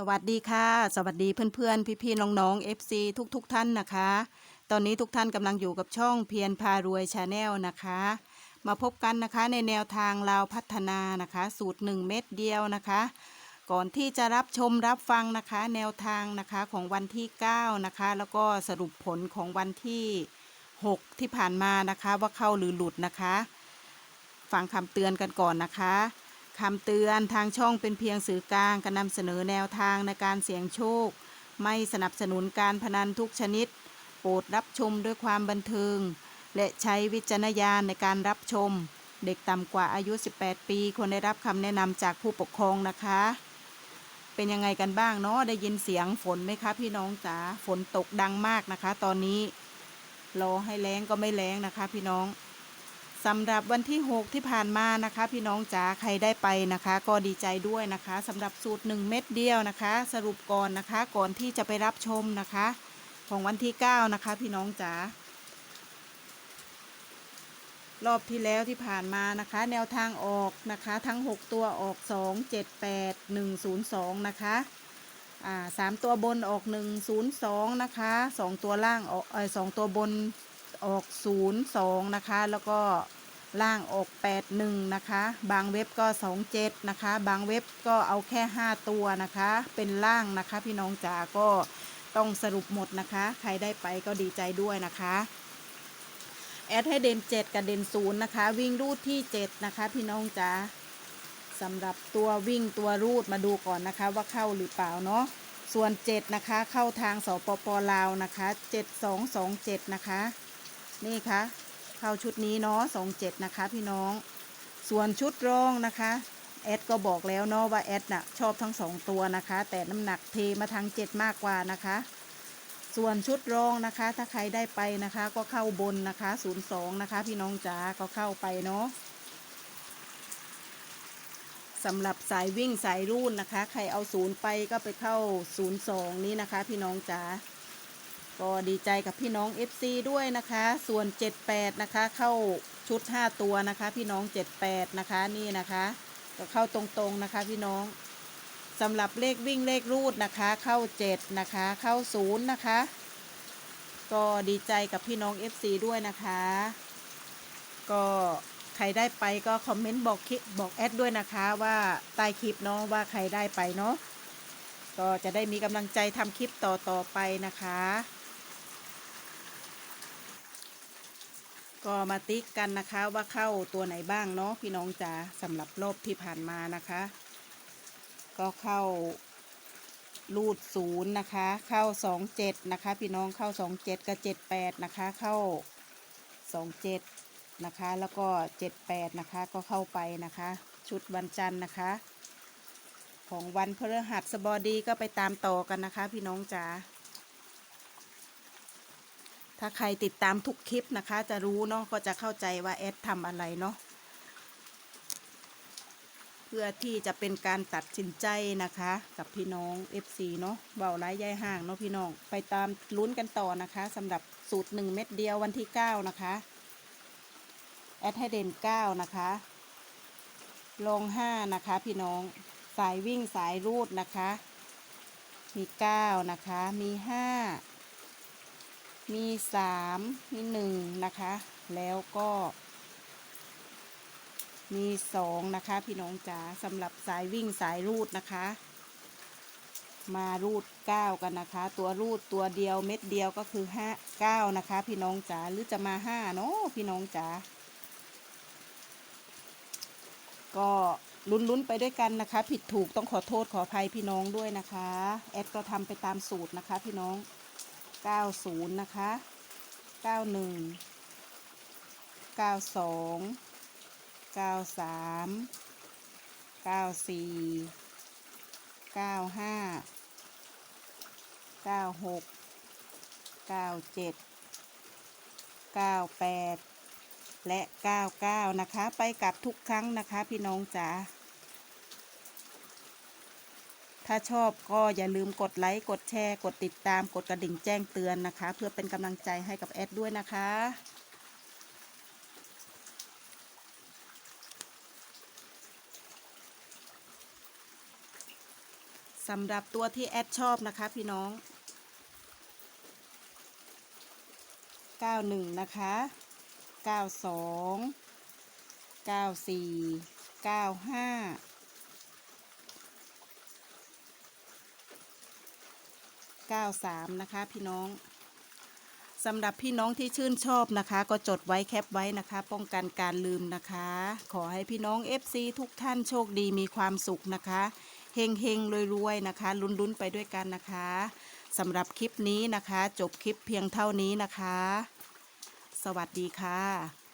สวัสดีค่ะ สวัสดีเพื่อนๆ พี่ๆ น้องๆ FC ทุกๆทท่านนะคะ ตอนนี้ทุกท่านกำลังอยู่กับช่องเพียรพารวยชาแนลนะคะ มาพบกันนะคะในแนวทางลาวพัฒนานะคะ สูตร 1 เม็ดเดียวนะคะ ก่อนที่จะรับชมรับฟังนะคะ แนวทางนะคะของวันที่ 9 นะคะ แล้วก็สรุปผลของวันที่ 6 ที่ผ่านมานะคะ ว่าเข้าหรือหลุดนะคะ ฟังคำเตือนกันก่อนนะคะ คำเตือนทางช่องเป็นเพียงสื่อกลางการนำเสนอแนวทางในการเสี่ยงโชค ไม่สนับสนุนการพนันทุกชนิด โปรดรับชมด้วยความบันเทิง และใช้วิจารณญาณในการรับชม เด็กต่ำกว่าอายุ 18 ปีควรได้รับคำแนะนำจากผู้ปกครองนะคะ เป็นยังไงกันบ้างเนาะได้ยินเสียงฝนไหมคะ พี่น้องจ๋าฝนตกดังมากนะคะ ตอนนี้รอให้แรงก็ไม่แรงนะคะ พี่น้อง สำหรับวันที่ 6 ที่ผ่านมานะคะ พี่น้องจ๋าใครได้ไปนะคะ ก็ดีใจด้วยนะคะสำหรับสูตร 1 เม็ดเดียวนะคะ สรุปก่อนนะคะก่อนที่จะไปรับชมนะคะ ของวันที่ 9 นะคะ พี่น้องจ๋ารอบที่แล้วที่ผ่านมานะคะ แนวทางออกนะคะ ทั้ง 6 ตัวออก 2 7 8 1 0 2 นะคะอ่าสามตัวบนออก 102 นะคะสองตัวล่างออกเออสองตัวบน ออก 02 นะคะ แล้วก็ล่างออก 81 นะคะ บางเว็บก็ 27 นะคะ บางเว็บก็เอาแค่ 5 ตัวนะคะ เป็นล่างนะคะ พี่น้องจ๋าก็ต้องสรุปหมดนะคะ ใครได้ไปก็ดีใจด้วยนะคะ แอดให้เด่น 7 กับเด่น0นะคะ วิ่งรูดที่ 7 นะคะ พี่น้องจ๋าสำหรับตัววิ่งตัวรูดมาดูก่อนนะคะ ว่าเข้าหรือเปล่าเนาะส่วน 7 นะคะ เข้าทางสปปลาวนะคะ 7227 นะคะ นี่ค่ะเข้าชุดนี้เนาะ27นะคะพี่น้อง ส่วนชุดรองนะคะแอดก็บอกแล้วเนาะว่าแอดน่ะชอบทั้งสองตัวนะคะ แต่น้ำหนักเทมาทาง7มากกว่านะคะ ส่วนชุดรองนะคะ ถ้าใครได้ไปนะคะ ก็เข้าบนนะคะ02นย์สองนะคะ พี่น้องจ๋าก็เข้าไปเนาะสำหรับสายวิ่งสายรูดนนะคะ ใครเอาศูนย์ไปก็ไปเข้า02นี้นะคะ พี่น้องจ๋า ก็ดีใจกับพี่น้อง FC ด้วยนะคะ ส่วน 78 นะคะ เข้าชุด 5 ตัวนะคะ พี่น้อง 78 นะคะนี่นะคะก็เข้าตรงๆนะคะพี่น้องสำหรับเลขวิ่งเลขรูดนะคะ เข้า 7 นะคะ เข้า 0 นะคะ ก็ดีใจกับพี่น้อง FC ด้วยนะคะ ก็ใครได้ไปก็คอมเมนต์บอกคลิปบอกแอดด้วยนะคะว่าใต้คลิปเนาะว่าใครได้ไปเนาะก็จะได้มีกำลังใจทำคลิปต่อต่อไปนะคะ ก็มาติ๊กกันนะคะว่าเข้าตัวไหนบ้างเนาะพี่น้องจ๋าสำหรับรอบที่ผ่านมานะคะ ก็เข้ารูดศูนย์นะคะ เข้าสองเจ็ดนะคะ พี่น้องเข้าสองเจ็ดกับเจ็ดแปดนะคะ เข้าสองเจ็ดนะคะ แล้วก็เจ็ดแปดนะคะ ก็เข้าไปนะคะ ชุดวันจันทร์นะคะ ของวันพฤหัสบดีก็ไปตามต่อกันนะคะ พี่น้องจ๋า ถ้าใครติดตามทุกคลิปนะคะ จะรู้เนาะก็จะเข้าใจว่าแอดทำอะไรเนาะเพื่อที่จะเป็นการตัดสินใจนะคะ กับพี่น้อง FC เนาะเบาไร้ย่ายห่างเนาะพี่น้องไปตามลุ้นกันต่อนะคะสำหรับสูตร 1 เม็ดเดียววันที่ 9 นะคะ แอดให้เด่น 9 นะคะลง 5 นะคะ พี่น้องสายวิ่งสายรูดนะคะ มี 9 นะคะมี 5 มีสามมีหนึ่งนะคะ แล้วก็ มีสองนะคะ พี่น้องจ๋าสำหรับสายวิ่งสายรูดนะคะ มารูดเก้ากันนะคะ ตัวรูดตัวเดียวเม็ดเดียวก็คือห้าเก้านะคะ พี่น้องจ๋าหรือจะมาห้าเนาะพี่น้องจ๋าก็ลุ้นๆไปด้วยกันนะคะ ผิดถูกต้องขอโทษขออภัยพี่น้องด้วยนะคะ แอดก็ทำไปตามสูตรนะคะ พี่น้อง 90 นะคะ 91 92 93 94 95 96 97 98 และ 99 นะคะ ไปกลับทุกครั้งนะคะ พี่น้องจ๋า ถ้าชอบก็อย่าลืมกดไลค์ กดแชร์ กดติดตาม กดกระดิ่งแจ้งเตือนนะคะ เพื่อเป็นกำลังใจให้กับแอดด้วยนะคะ สำหรับตัวที่แอดชอบนะคะพี่น้อง 91 นะคะ 92 94 95 93 นะคะ พี่น้องสำหรับพี่น้องที่ชื่นชอบนะคะ ก็จดไว้แคปไว้นะคะ ป้องกันการลืมนะคะ ขอให้พี่น้อง FC ทุกท่านโชคดีมีความสุขนะคะเฮงเฮงรวยๆนะคะลุ้นๆไปด้วยกันนะคะสำหรับคลิปนี้นะคะ จบคลิปเพียงเท่านี้นะคะ สวัสดีค่ะ